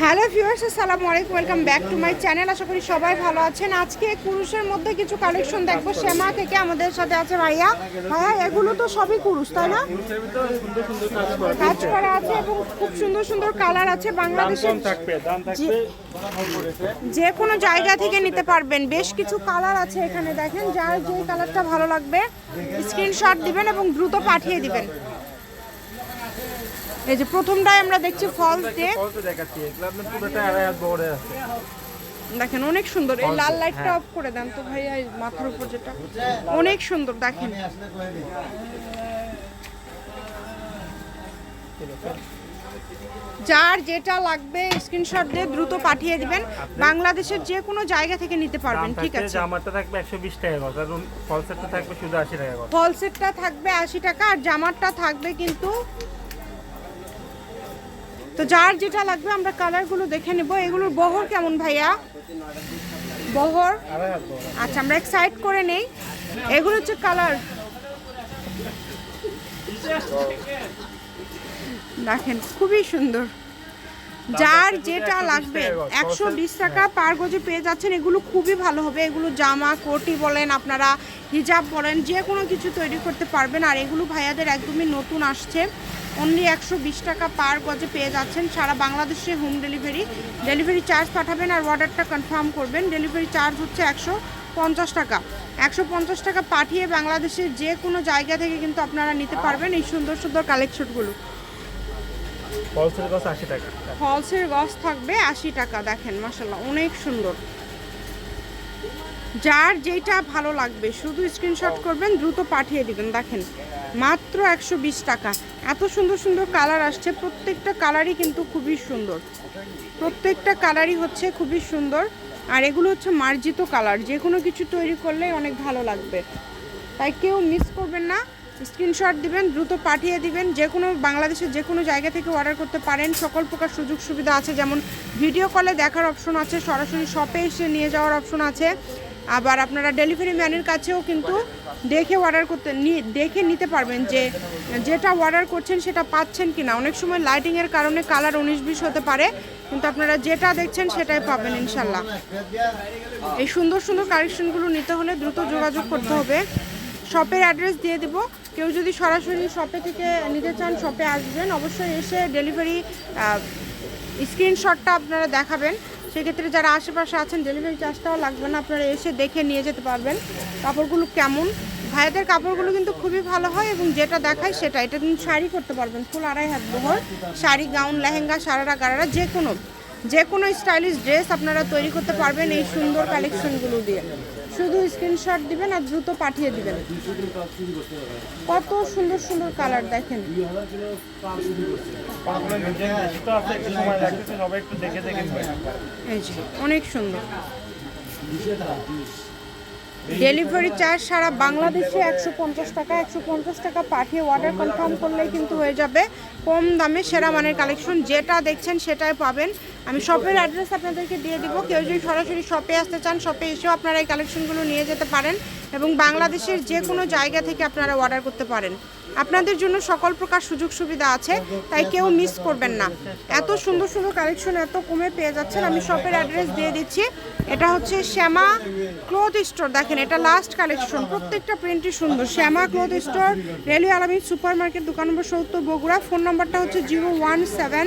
Hello viewers আসসালামু আলাইকুম welcome back to my channel. আশা করি সবাই ভালো আছেন। আজকে কুরুশের মধ্যে কিছু কালেকশন দেখব। শ্যামা থেকে আমাদের সাথে আছে ভাইয়া? ভাইয়া এগুলো তো সবই কুরুশ তাই না? কাজ করা আছে এবং খুব সুন্দর সুন্দর কালার আছে থাকবে যে কোনো জায়গা থেকে নিতে পারবেন। বেশ কিছু কালার আছে এখানে দেখেন যার যে কালারটা ভালো লাগবে স্ক্রিনশট দিবেন এবং দ্রুত পাঠিয়ে দিবেন। এই যে প্রথমটাই আমরা দেখছি ফলস দিয়ে দেখেন অনেক সুন্দর। এই লাল লাইটটা অফ করে দেন তো ভাইয়া মাথার উপর যেটা। অনেক সুন্দর দেখেন। যার যেটা লাগবে স্ক্রিনশট দিয়ে দ্রুত পাঠিয়ে দিবেন। বাংলাদেশের যে কোনো জায়গা থেকে নিতে পারবেন ঠিক আছে। জামাটা থাকবে একশো বিশ টাকা কথা আর ফল সেটটা থাকবে শুধু আশি টাকা কথা ফল সেটটা থাকবে আশি টাকা আর জামারটা থাকবে কিন্তু তো যার যেটা লাগবে আমরা কালারগুলো দেখে নেব। এগুলোর বহর কেমন ভাইয়া? বহর? আচ্ছা আমরা এক সাইড করে নেই। এগুলো হচ্ছে কালার। দেখেন, খুবই সুন্দর। যার যেটা লাগবে একশো বিশ টাকা পার গজে পেয়ে যাচ্ছেন এগুলো খুবই ভালো হবে। এগুলো জামা কোটি বলেন আপনারা হিজাব বলেন যে কোনো কিছু তৈরি করতে পারবেন। আর এগুলো ভাইয়াদের একদমই নতুন আসছে। অনলি একশো বিশ টাকা পার গজে পেয়ে যাচ্ছেন সারা বাংলাদেশে হোম ডেলিভারি ডেলিভারি চার্জ পাঠাবেন আর অর্ডারটা কনফার্ম করবেন। ডেলিভারি চার্জ হচ্ছে একশো পঞ্চাশ টাকা। একশো পঞ্চাশ টাকা পাঠিয়ে বাংলাদেশের যে কোনো জায়গা থেকে কিন্তু আপনারা নিতে পারবেন এই সুন্দর সুন্দর কালেকশনগুলো ফল সেট কত আশি টাকা। ফলসের গছ থাকবে আশি টাকা, দেখেন মাসাল্লাহ অনেক সুন্দর। যার যেটা ভালো লাগবে, শুধু স্ক্রিনশট করবেন, দ্রুত পাঠিয়ে দিবেন, দেখেন, মাত্র একশো বিশ টাকা। এত সুন্দর সুন্দর কালার আসছে, প্রত্যেকটা কালারই কিন্তু খুবই সুন্দর। প্রত্যেকটা কালারই হচ্ছে খুবই সুন্দর, আর এগুলো হচ্ছে মার্জিত কালার যে কোনো কিছু তৈরি করলে অনেক ভালো লাগবে। তাই কেউ মিস করবেন না। স্ক্রিনশট দিবেন, দ্রুত পাঠিয়ে দিবেন, যে কোনো বাংলাদেশের যে কোনো জায়গা থেকে অর্ডার করতে পারেন। সকল প্রকার সুযোগ সুবিধা আছে, যেমন ভিডিও কলে দেখার অপশন আছে, সরাসরি শপে এসে নিয়ে যাওয়ার অপশন আছে। আবার আপনারা ডেলিভারি ম্যানের কাছেও কিন্তু দেখে অর্ডার করতে দেখে নিতে পারবেন যে যেটা অর্ডার করছেন সেটা পাচ্ছেন কি না অনেক সময় লাইটিংয়ের কারণে কালার উনিশ বিশ হতে পারে, কিন্তু আপনারা যেটা দেখছেন সেটাই পাবেন ইনশাল্লাহ। এই সুন্দর সুন্দর কালেকশনগুলো নিতে হলে দ্রুত যোগাযোগ করতে হবে। শপের অ্যাড্রেস দিয়ে দিব। কেউ যদি সরাসরি শপে থেকে নিতে চান, শপে আসবেন, অবশ্যই এসে ডেলিভারি স্ক্রিনশটটা আপনারা দেখাবেন। সেক্ষেত্রে যারা আশেপাশে আছেন ডেলিভারি চার্জটাও লাগবে না, আপনারা এসে দেখে নিয়ে যেতে পারবেন। কাপড়গুলো কেমন? ভাইয়াদের কাপড়গুলো কিন্তু খুবই ভালো হয় এবং যেটা দেখায় সেটা এটা কিন্তু শাড়ি করতে পারবেন, ফুল আড়াই হাত বহর শাড়ি, গাউন, লেহেঙ্গা, সারারা, গারারা যে কোনো যে কোনো স্টাইলিশ ড্রেস আপনারা তৈরি করতে পারবেন এই সুন্দর কালেকশনগুলো দিয়ে। শুধু স্ক্রিনশট দিবেন আর দ্রুত পাঠিয়ে দিবেন। কত সুন্দর সুন্দর কালার দেখেন। অনেক সুন্দর। ডেলিভারি চার্জ সারা বাংলাদেশে একশো পঞ্চাশ টাকা। একশো পঞ্চাশ টাকা পাঠিয়ে অর্ডার কনফার্ম করলেই কিন্তু হয়ে যাবে। কম দামে সেরা মানের কালেকশন যেটা দেখছেন সেটাই পাবেন। আমি শপের অ্যাড্রেস আপনাদেরকে দিয়ে দিব। কেউ যদি সরাসরি শপে আসতে চান, শপে এসেও আপনারা এই কালেকশনগুলো নিয়ে যেতে পারেন এবং বাংলাদেশের যে কোনো জায়গা থেকে আপনারা অর্ডার করতে পারেন। আপনাদের জন্য সকল প্রকার সুযোগ সুবিধা আছে, তাই কেউ মিস করবেন না। এত সুন্দর সুন্দর কালেকশন এত কমে পেয়ে যাচ্ছেন, আমি শপের অ্যাড্রেস দিয়ে দিচ্ছি। এটা হচ্ছে শ্যামা ক্লোথ স্টোর। দেখেন, এটা লাস্ট কালেকশন। প্রত্যেকটা প্রিন্টই সুন্দর। শ্যামা ক্লথ স্টোর, রেলওয়ে আলামী সুপার মার্কেট দোকান নম্বর সত্তর, বগুড়া। ফোন নম্বরটা হচ্ছে zero one seven